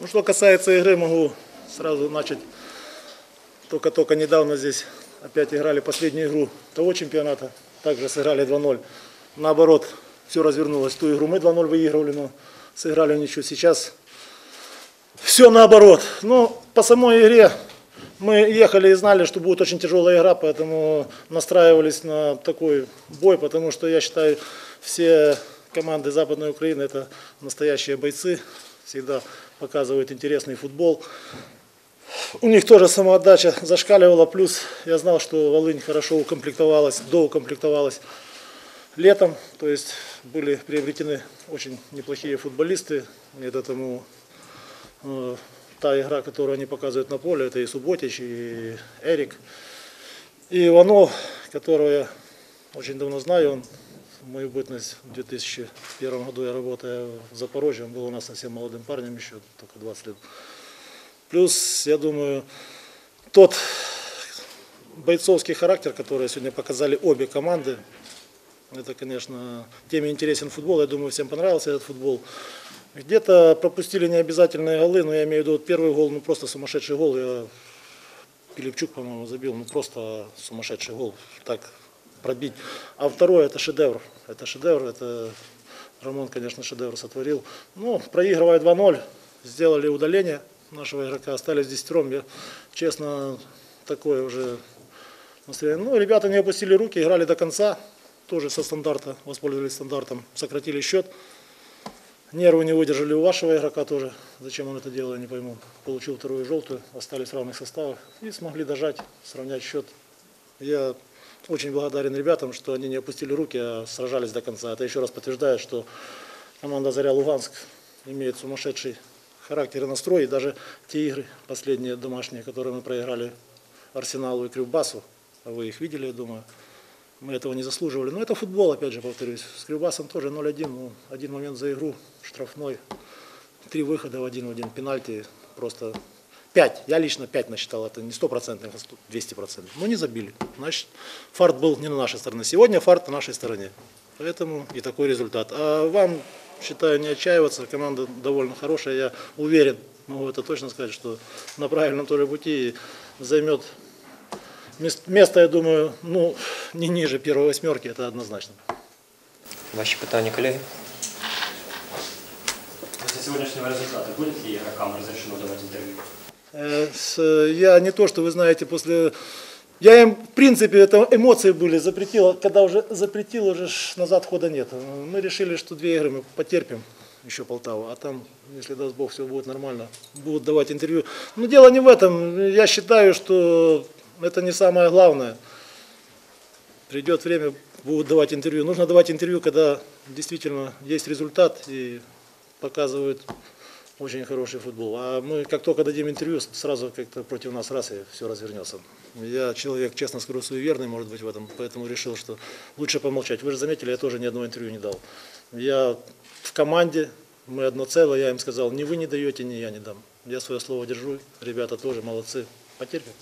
Ну, что касается игры, могу сразу начать. Только-только недавно здесь опять играли последнюю игру того чемпионата. Также сыграли 2-0. Наоборот, все развернулось. Ту игру мы 2-0 выигрывали, но сыграли ничего. Сейчас все наоборот. Но по самой игре мы ехали и знали, что будет очень тяжелая игра, поэтому настраивались на такой бой, потому что я считаю, все команды Западной Украины это настоящие бойцы, всегда показывают интересный футбол. У них тоже самоотдача зашкаливала, плюс я знал, что Волынь хорошо укомплектовалась, доукомплектовалась летом, то есть были приобретены очень неплохие футболисты, нет этому э, та игра, которую они показывают на поле, это и Субботич, и Эрик, и Иванов, которого я очень давно знаю, он мою бытность в 2001 году я работаю в Запорожье, он был у нас совсем молодым парнем еще, только 20 лет. Плюс, я думаю, тот бойцовский характер, который сегодня показали обе команды, это, конечно, теме интересен футбол. Я думаю, всем понравился этот футбол. Где-то пропустили необязательные голы, но я имею в виду вот первый гол, ну просто сумасшедший гол. Я Пилипчук, по-моему, забил, ну просто сумасшедший гол. Так пробить. А второй это шедевр. Это шедевр, это Рамон, конечно, шедевр сотворил. Ну, проигрывая 2-0, сделали удаление нашего игрока, остались десятером. Я, честно, такое уже. Ну, ребята не опустили руки, играли до конца. Тоже со стандарта, воспользовались стандартом, сократили счет. Нервы не выдержали у вашего игрока тоже. Зачем он это делал, я не пойму. Получил вторую желтую, остались в равных составах и смогли дожать, сравнять счет. Я очень благодарен ребятам, что они не опустили руки, а сражались до конца. Это еще раз подтверждает, что команда «Заря Луганск» имеет сумасшедший характер и настрой. И даже те игры, последние домашние, которые мы проиграли Арсеналу и Кривбасу, а вы их видели, я думаю, мы этого не заслуживали. Но это футбол, опять же, повторюсь. С Кривбасом тоже 0-1, ну, один момент за игру, штрафной, три выхода в один в один, пенальти, просто 5. Я лично 5 насчитал, это не 100%, а 200%. Но не забили. Значит, фарт был не на нашей стороне. Сегодня фарт на нашей стороне. Поэтому и такой результат. А вам, считаю, не отчаиваться. Команда довольно хорошая. Я уверен, могу это точно сказать, что на правильном тоже пути займет место, я думаю, ну, не ниже первой восьмерки, это однозначно. Ваші питання, колеги? После сегодняшнего результата будет ли игрокам разрешено давать интервью? Э, Я не то, что вы знаете, после... Я им, в принципе, это эмоции были, запретил, когда уже запретил, уже назад хода нет. Мы решили, что две игры мы потерпим, еще Полтаву, а там, если даст Бог, все будет нормально, будут давать интервью. Но дело не в этом, я считаю, что это не самое главное. Придет время, будут давать интервью. Нужно давать интервью, когда действительно есть результат и показывают очень хороший футбол. А мы как только дадим интервью, сразу как-то против нас раз и все развернется. Я человек, честно скажу, суеверный, может быть, в этом, поэтому решил, что лучше помолчать. Вы же заметили, я тоже ни одного интервью не дал. Я в команде, мы одно целое, я им сказал, ни вы не даете, ни я не дам. Я свое слово держу, ребята тоже молодцы. Потерпим.